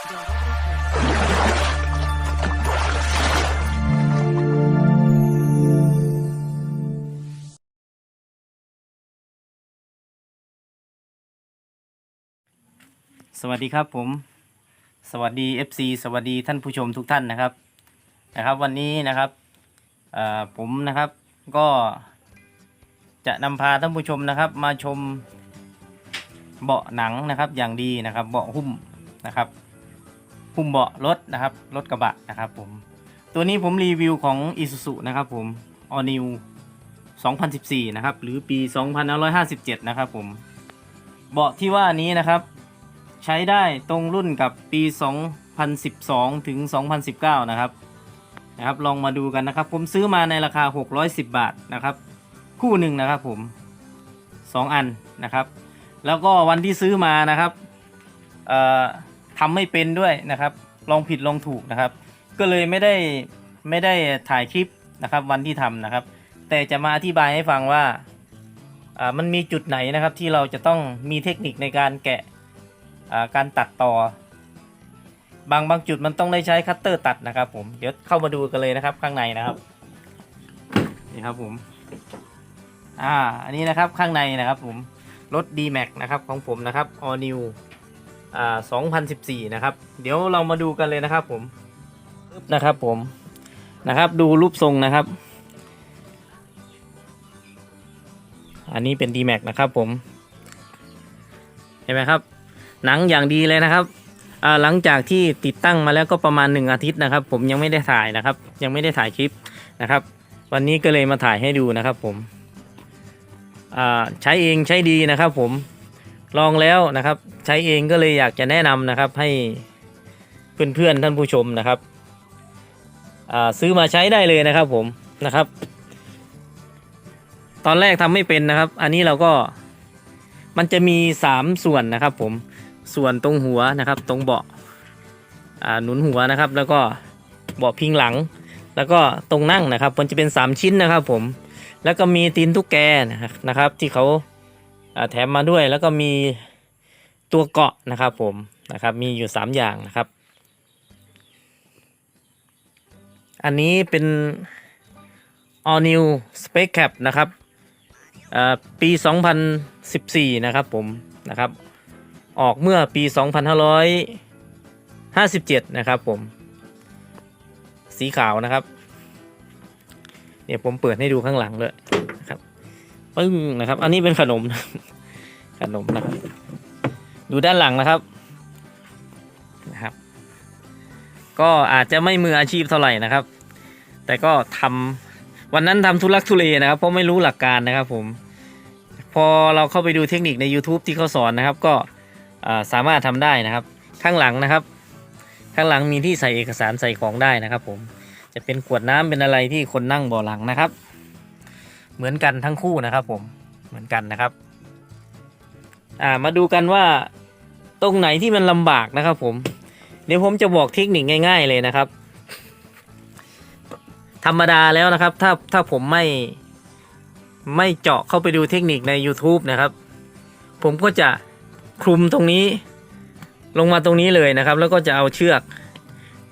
สวัสดีครับผม สวัสดี FC สวัสดีท่านผู้ชมทุกท่านนะครับนะครับ วันนี้นะครับผมนะครับก็จะนำพาท่านผู้ชมนะครับมาชมเบาะหนังนะครับอย่างดีนะครับ เบาะหุ้มนะครับ หุ้มเบาะรถนะครับ รถกระบะนะครับผม ตัวนี้ผมรีวิวของ Isuzu นะครับผม All New 2014 นะครับ หรือปี 2557 นะครับผม เบาะที่ว่านี้นะครับ ใช้ได้ตรงรุ่นกับปี 2012 ถึง 2019 นะครับ นะครับ ลองมาดูกันนะครับ ผมซื้อมาในราคา 610 บาทนะครับ คู่หนึ่งนะครับผม 2 อันนะครับ แล้วก็วันที่ซื้อมานะครับ เอ่อ ทำไม่เป็นด้วยนะครับ ลองผิดลองถูกนะครับ ก็เลยไม่ได้ไม่ได้ถ่ายคลิปนะครับวันที่ทำนะครับ แต่จะมาอธิบายให้ฟังว่ามันมีจุดไหนนะครับที่เราจะต้องมีเทคนิคในการแกะการตัดต่อ บางบางจุดมันต้องได้ใช้คัตเตอร์ตัดนะครับ ผมเดี๋ยวเข้ามาดูกันเลยนะครับข้างในนะครับนี่ครับผมอ่าอันนี้นะครับข้างในนะครับผมรถ D Max นะครับของผมนะครับ All New อ่า2014 นะครับ เดี๋ยวเรามาดูกันเลยนะครับผมนะครับผมนะครับดูรูปทรงนะครับ อันนี้เป็น D Max นะครับผม เห็นไหมครับ หนังอย่างดีเลยนะครับหลังจากที่ติดตั้งมาแล้วก็ประมาณ 1 อาทิตย์นะครับ ผมยังไม่ได้ถ่ายนะครับ ยังไม่ได้ถ่ายคลิปนะครับ วันนี้ก็เลยมาถ่ายให้ดูนะครับผมใช้เองใช้ดีนะครับผม ลองแล้วนะครับ ใช้เองก็เลยอยากจะแนะนำนะครับให้เพื่อนๆท่านผู้ชมนะครับซื้อมาใช้ได้เลยนะครับผมนะครับ ตอนแรกทำไม่เป็นนะครับ อันนี้เราก็มันจะมี 3 ส่วนนะครับ ผมส่วนตรงหัวนะครับ ตรงเบาะหนุนหัวนะครับ แล้วก็เบาะพิงหลัง แล้วก็ตรงนั่งนะครับ มันจะเป็น 3 ชิ้นนะครับ ผมแล้วก็มีตีนตุ๊กแกนะครับที่เขา แถมมาด้วยแล้วก็มีตัวเกาะนะครับผมนะครับมีอยู่ 3 อย่างนะครับ อันนี้เป็น all new space cap นะครับอ่าปี 2014 นะครับผมนะครับออกเมื่อปี 2557 นะครับผม สีขาวนะครับเดี๋ยผมเปิดให้ดูข้างหลังเลย ปึ้งนะครับ อันนี้เป็นขนม ขนมนะครับ ดูด้านหลังนะครับนะครับ ก็อาจจะไม่มืออาชีพเท่าไหร่นะครับ แต่ก็ทำวันนั้นทำทุลักทุเลนะครับ เพราะไม่รู้หลักการนะครับ ผม พอเราเข้าไปดูเทคนิคใน YouTube ที่เขาสอนนะครับ ก็สามารถทำได้นะครับ ข้างหลังนะครับ ข้างหลังมีที่ใส่เอกสารใส่ของได้นะครับ ผมจะเป็นขวดน้ำเป็นอะไรที่คนนั่งเบ่อหลังนะครับ เหมือนกันทั้งคู่นะครับผมเหมือนกันนะครับ อ่ามาดูกันว่าตรงไหนที่มันลำบากนะครับผม เดี๋ยวผมจะบอกเทคนิคง่าย ๆ เลยนะครับ ธรรมดาแล้วนะครับ ถ้าถ้าผมไม่ไม่เจาะเข้าไปดูเทคนิคใน YouTube นะครับ ผมก็จะคลุมตรงนี้ ลงมาตรงนี้เลยนะครับ แล้วก็จะเอาเชือก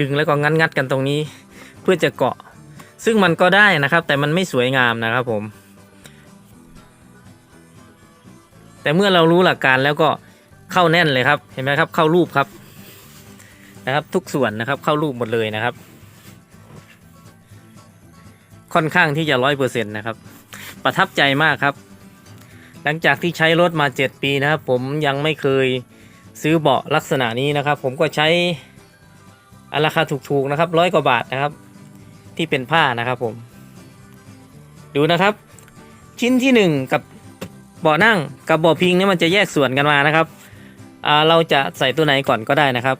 ดึงแล้วก็งัดงัดๆกันตรงนี้ เพื่อจะเกาะ ซึ่งมันก็ได้นะครับ แต่มันไม่สวยงามนะครับผม แต่เมื่อเรารู้หลักการแล้วก็เข้าแน่นเลยครับ เห็นไหมครับ เข้ารูปครับนะครับ ทุกส่วนนะครับ เข้ารูปหมดเลยนะครับ ค่อนข้างที่จะร้อยเปอร์เซ็นต์นะครับ ประทับใจมากครับ หลังจากที่ใช้รถมา7ปีนะครับ ผมยังไม่เคยซื้อเบาะลักษณะนี้นะครับ ผมก็ใช้ราคาถูกๆนะครับร้อยกว่าบาทนะครับ ที่เป็นผ้านะครับผม ดูนะครับ ชิ้นที่ 1 กับเบาะนั่งกับเบาะพิงเนี่ยมันจะแยกส่วนกันมานะครับเราจะใส่ตัวไหนก่อนก็ได้นะครับ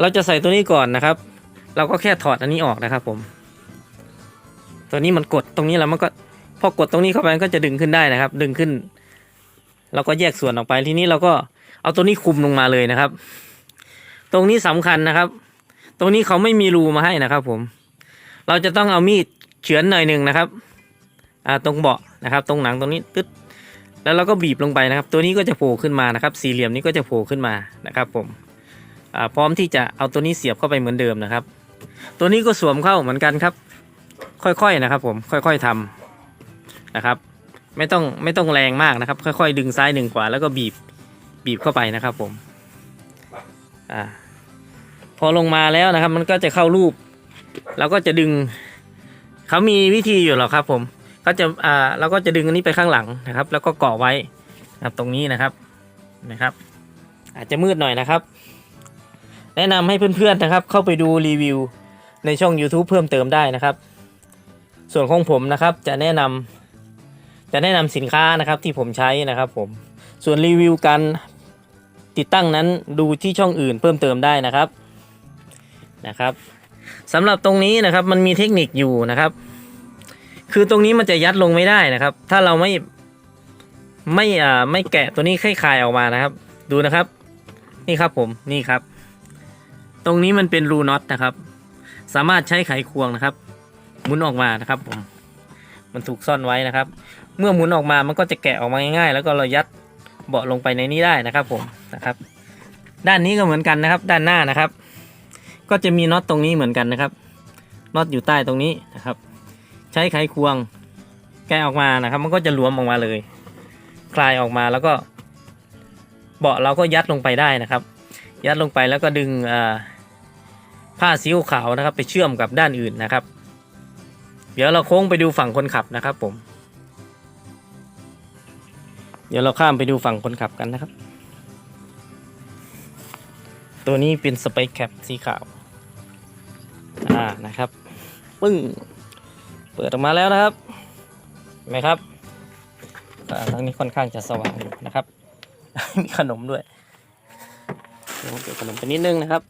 เราจะใส่ตัวนี้ก่อนนะครับ เราก็แค่ถอดอันนี้ออกนะครับผม ตัวนี้มันกดตรงนี้แล้วมันก็พอกดตรงนี้เข้าไปมันก็จะดึงขึ้นได้นะครับ ดึงขึ้น เราก็แยกส่วนออกไปทีนี้เราก็เอาตัวนี้คุมลงมาเลยนะครับ ตรงนี้สำคัญนะครับ ตรงนี้เขาไม่มีรูมาให้นะครับ ผม เราจะต้องเอามีดเฉือนหน่อยหนึ่งนะครับ อ่าตรงเบาะนะครับ ตรงหนังตรงนี้ตึ๊ดแล้วเราก็บีบลงไปนะครับ ตัวนี้ก็จะโผล่ขึ้นมานะครับ สี่เหลี่ยมนี้ก็จะโผล่ขึ้นมานะครับ ผมอ่าพร้อมที่จะเอาตัวนี้เสียบเข้าไปเหมือนเดิมนะครับ ตัวนี้ก็สวมเข้าเหมือนกันครับ ค่อยๆนะครับ ผมค่อยๆทำนะครับ ไม่ต้องไม่ต้องแรงมากนะครับ ค่อยๆ ดึงซ้ายดึงขวาแล้วก็บีบบีบเข้าไปนะครับ ผมอ่า พอลงมาแล้วนะครับ มันก็จะเข้ารูปเราก็จะดึงเขามีวิธีอยู่หรอกครับผมเขาจะอ่าเราก็จะดึงอันนี้ไปข้างหลังนะครับ แล้วก็เกาะไว้นะครับตรงนี้นะครับนะครับ อาจจะมืดหน่อยนะครับ แนะนำให้เพื่อนๆนะครับ เข้าไปดูรีวิวในช่อง YouTube เพิ่มเติมได้นะครับ ส่วนของผมนะครับจะแนะนำจะแนะนำสินค้านะครับที่ผมใช้นะครับผมส่วนรีวิวการติดตั้งนั้นดูที่ช่องอื่นเพิ่มเติมได้นะครับ นะครับสำหรับตรงนี้นะครับมันมีเทคนิคอยู่นะครับ คือตรงนี้มันจะยัดลงไม่ได้นะครับ ถ้าเราไม่ไม่อ่าไม่แกะตัวนี้คลายๆออกมานะครับ ดูนะครับ นี่ครับผมนี่ครับ ตรงนี้มันเป็นรูน็อตนะครับ สามารถใช้ไขควงนะครับหมุนออกมานะครับผมมันถูกซ่อนไว้นะครับ เมื่อหมุนออกมามันก็จะแกะออกมาง่ายๆ แล้วก็เรายัดเบาะลงไปในนี้ได้นะครับผมนะครับ ด้านนี้ก็เหมือนกันนะครับ ด้านหน้านะครับ ก็จะมีน็อตตรงนี้เหมือนกันนะครับน็อตอยู่ใต้ตรงนี้นะครับ ใช้ไขควงแกะออกมานะครับ มันก็จะหลวมออกมาเลย คลายออกมาแล้วก็ เบาะเราก็ยัดลงไปได้นะครับ ยัดลงไปแล้วก็ดึงอ่าผ้าสีขาวนะครับ ไปเชื่อมกับด้านอื่นนะครับ เดี๋ยวเราโค้งไปดูฝั่งคนขับนะครับผม เดี๋ยวเราข้ามไปดูฝั่งคนขับกันนะครับ ตัวนี้เป็นสเปคแคปสีขาว อ่านะครับ ปึ้ง เปิดออกมาแล้วนะครับเห็นไหมครับอ่าทางนี้ค่อนข้างจะสว่างอยู่นะครับ มีขนมด้วยเดี๋ยวเก็บขนมไปนิดนึงนะครับ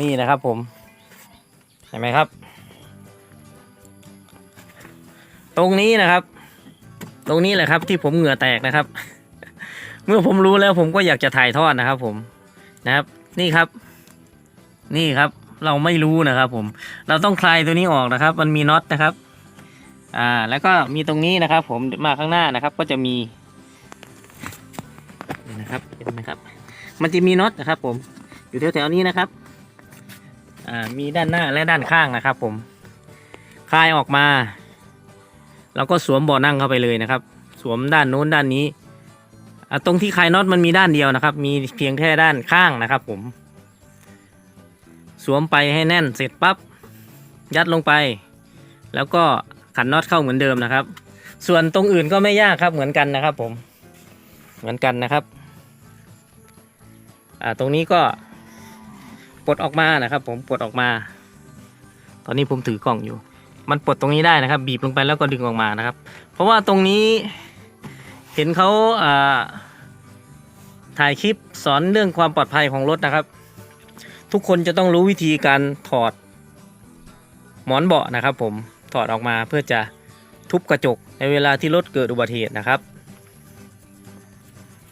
นี่นะครับผม เห็นไหมครับ ตรงนี้นะครับ ตรงนี้แหละครับที่ผมเหงื่อแตกนะครับ เมื่อผมรู้แล้วผมก็อยากจะถ่ายทอดนะครับ ผมนะครับ นี่ครับ นี่ครับ เราไม่รู้นะครับ ผม เราต้องคลายตัวนี้ออกนะครับ มันมีน็อตนะครับ อ่า แล้วก็มีตรงนี้นะครับ ผมมาข้างหน้านะครับ ก็จะมีนะครับเห็นไหมครับ มันจะมีน็อตนะครับ ผม อยู่แถวๆนี้นะครับอ่ามีด้านหน้าและด้านข้างนะครับ ผมคลายออกมา แล้วก็สวมเบาะนั่งเข้าไปเลยนะครับ สวมด้านโน้นด้านนี้ ตรงที่คลายน็อตมันมีด้านเดียวนะครับ มีเพียงแค่ด้านข้างนะครับ ผม สวมไปให้แน่นเสร็จปั๊บยัดลงไป แล้วก็ขันน็อตเข้าเหมือนเดิมนะครับ ส่วนตรงอื่นก็ไม่ยากครับเหมือนกันนะครับ ผมเหมือนกันนะครับอ่าตรงนี้ก็ปลดออกมานะครับ ผมปลดออกมา ตอนนี้ผมถือกล่องอยู่ มันปลดตรงนี้ได้นะครับ บีบลงไปแล้วก็ดึงออกมานะครับ เพราะว่าตรงนี้ เห็นเขาถ่ายคลิปสอนเรื่องความปลอดภัยของรถนะครับ ทุกคนจะต้องรู้วิธีการถอดหมอนเบาะนะครับ ผมถอดออกมาเพื่อจะทุบกระจกในเวลาที่รถเกิดอุบัติเหตุนะครับ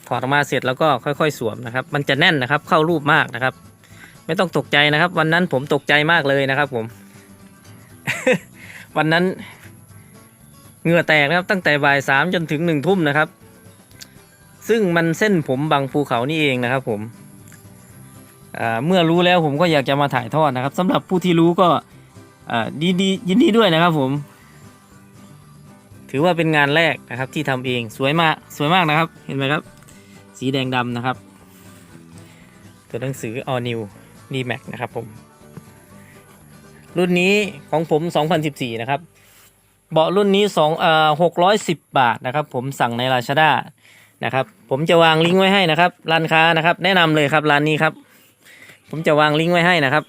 ถอดออกมาเสร็จแล้วก็ค่อย ๆ สวมนะครับ มันจะแน่นนะครับเข้ารูปมากนะครับ ไม่ต้องตกใจนะครับ วันนั้นผมตกใจมากเลยนะครับ ผม วันนั้น เหงื่อแตกนะครับตั้งแต่บ่ายสามจนถึงหนึ่งทุ่มนะครับ ซึ่งมันเส้นผมบางภูเขานี่เองนะครับ ผมเมื่อรู้แล้วผมก็อยากจะมาถ่ายทอดนะครับสำหรับผู้ที่รู้ก็ดีดียินดีด้วยนะครับ ผม ถือว่าเป็นงานแรกนะครับ ที่ทำเองสวยมากสวยมากนะครับ เห็นไหมครับ สีแดงดำนะครับ ตัวหนังสือ All New D Max นะครับผม รุ่นนี้ของผม 2014 นะครับ เบาะรุ่นนี้2เอ่อ610บบาทนะครับผมสั่งใน Lazada นะครับผมจะวางลิงก์ไว้ให้นะครับร้านค้านะครับแนะนำเลยครับร้านนี้ครับ ผมจะวางลิงก์ไว้ให้นะครับ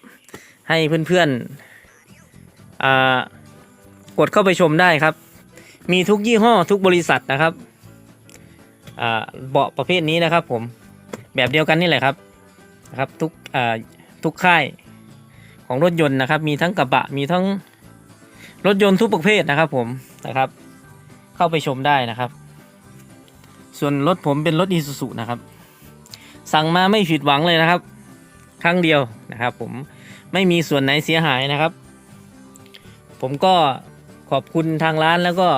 ให้เพื่อนๆอ่ากดเข้าไปชมได้ครับ มีทุกยี่ห้อทุกบริษัทนะครับอ่าเบาะประเภทนี้นะครับ ผมแบบเดียวกันนี่แหละครับนะครับทุกอ่าทุกค่ายของรถยนต์นะครับ มีทั้งกระบะมีทั้ง รถยนต์ทุกประเภทนะครับผมนะครับ เข้าไปชมได้นะครับ ส่วนรถผมเป็นรถอีซูซุนะครับ สั่งมาไม่ผิดหวังเลยนะครับ ครั้งเดียวนะครับ ผมไม่มีส่วนไหนเสียหายนะครับ ผมก็ขอบคุณทางร้านแล้วก็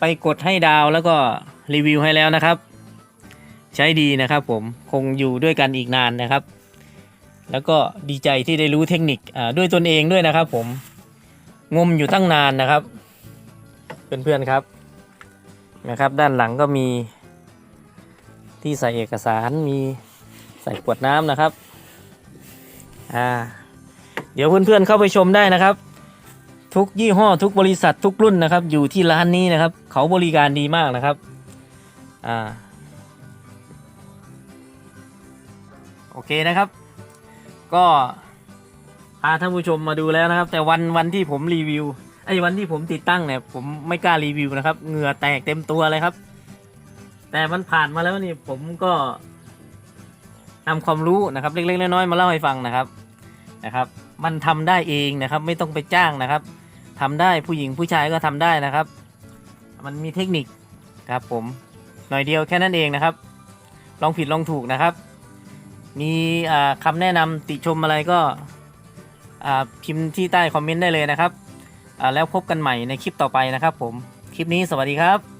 ไปกดให้ดาวแล้วก็รีวิวให้แล้วนะครับ ใช้ดีนะครับผมคงอยู่ด้วยกันอีกนานนะครับ แล้วก็ดีใจที่ได้รู้เทคนิคด้วยตนเองด้วยนะครับผม งมอยู่ตั้งนานนะครับ เพื่อนๆครับนะครับ ด้านหลังก็มีที่ใส่เอกสารมีใส่ขวดน้ำนะครับอ่าเดี๋ยวเพื่อนๆเข้าไปชมได้นะครับ ทุกยี่ห้อทุกบริษัททุกรุ่นนะครับ อยู่ที่ร้านนี้นะครับ เขาบริการดีมากนะครับอ่าโอเคนะครับ ก็ พาท่านผู้ชมมาดูแล้วนะครับ แต่วันวันที่ผมรีวิวไอ้วันที่ผมติดตั้งเนี่ย ผมไม่กล้ารีวิวนะครับเหงื่อแตกเต็มตัวเลยครับ แต่มันผ่านมาแล้วนี่ผมก็นำความรู้นะครับ เล็กๆน้อยๆมาเล่าให้ฟังนะครับนะครับ มันทำได้เองนะครับ ไม่ต้องไปจ้างนะครับทำได้ผู้หญิงผู้ชายก็ทำได้นะครับ มันมีเทคนิคครับผมหน่อยเดียวแค่นั้นเองนะครับ ลองผิดลองถูกนะครับ มีอ่าคำแนะนำติชมอะไรก็ พิมพ์ที่ใต้คอมเมนต์ได้เลยนะครับแล้วพบกันใหม่ในคลิปต่อไปนะครับผม คลิปนี้สวัสดีครับ